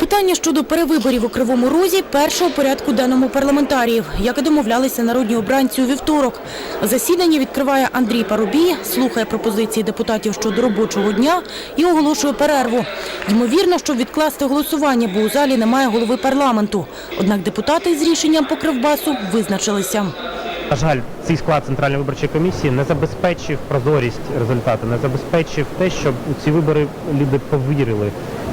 Питання щодо перевиборів у Кривому Розі першого порядку денному парламентаріїв, як і домовлялися народні обранці у вівторок. Засідання відкриває Андрій Парубій, слухає пропозиції депутатів щодо робочого дня і оголошує перерву. Ймовірно, щоб відкласти голосування, бо у залі немає голови парламенту. Однак депутати з рішенням по Кривбасу визначилися. На жаль, цей склад центральної виборчої комісії не забезпечив прозорість результату, не забезпечив те, щоб у ці вибори люди повірили.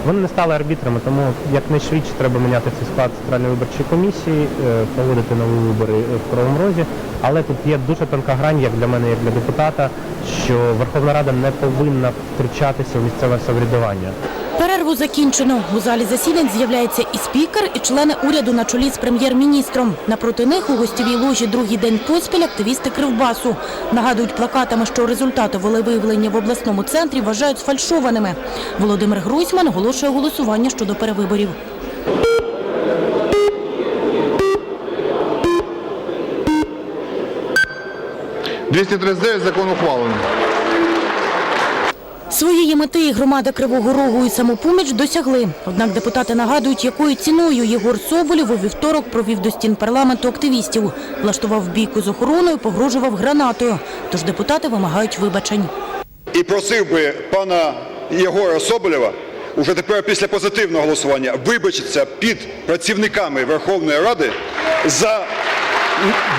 Вони не стали арбітрами, тому якнайшвидше треба міняти цей склад центральної виборчої комісії, е, проводити нові вибори в Кривому Розі. Але тут є дуже тонка грань, як для мене, як для депутата, що Верховна Рада не повинна втручатися в місцеве самоврядування. Перерву закінчено. У залі засідань з'являється і спікер, і члени уряду на чолі з прем'єр-міністром. Напроти них у гостєвій ложі другий день поспіль активісти Кривбасу. Нагадують плакатами, що результати волевиявлення в обласному центрі вважають сфальшованими. Володимир Гройсман оголошує голосування щодо перевиборів. – 239 закон ухвалено. Своєї мети громада Кривого Рогу і самопоміч досягли. Однак депутати нагадують, якою ціною Єгор Соболєв у вівторок провів до стін парламенту активістів. Влаштував бійку з охороною, погрожував гранатою. Тож депутати вимагають вибачень. І просив би пана Єгора Соболєва уже тепер після позитивного голосування вибачитися під працівниками Верховної Ради за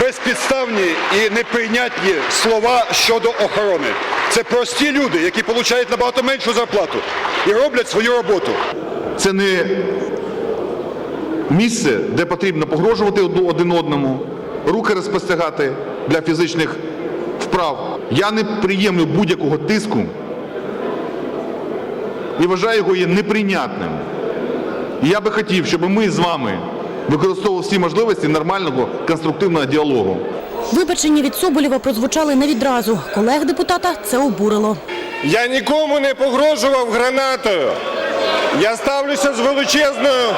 безпідставні і неприйнятні слова щодо охорони. Це прості люди, які отримують набагато меншу зарплату і роблять свою роботу. Це не місце, де потрібно погрожувати один одному, руки розпостягати для фізичних вправ. Я не приємлю будь-якого тиску і вважаю його є неприйнятним. І я би хотів, щоб ми з вами використовували всі можливості нормального конструктивного діалогу. Вибачення від Соболєва прозвучали не відразу. Колег депутата це обурило. Я нікому не погрожував гранатою. Я ставлюся з величезною.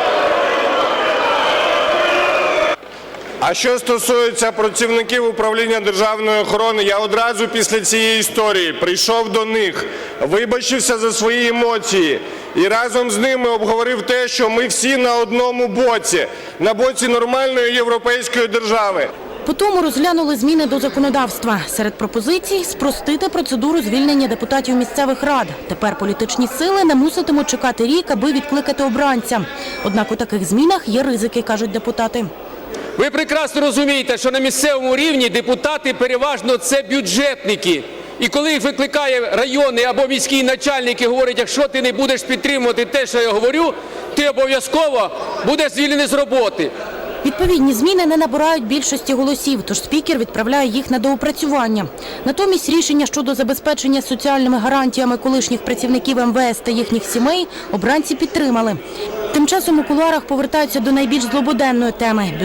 А що стосується працівників управління державної охорони, я одразу після цієї історії прийшов до них, вибачився за свої емоції і разом з ними обговорив те, що ми всі на одному боці, на боці нормальної європейської держави. Потім розглянули зміни до законодавства. Серед пропозицій – спростити процедуру звільнення депутатів місцевих рад. Тепер політичні сили не муситимуть чекати рік, аби відкликати обранця. Однак у таких змінах є ризики, кажуть депутати. Ви прекрасно розумієте, що на місцевому рівні депутати переважно це бюджетники. І коли їх викликає районний або міський начальник і говорить, якщо ти не будеш підтримувати те, що я говорю, ти обов'язково будеш звільнений з роботи. Відповідні зміни не набирають більшості голосів, тож спікер відправляє їх на доопрацювання. Натомість рішення щодо забезпечення соціальними гарантіями колишніх працівників МВС та їхніх сімей обранці підтримали. Тим часом у кулуарах повертаються до найбільш злободенної теми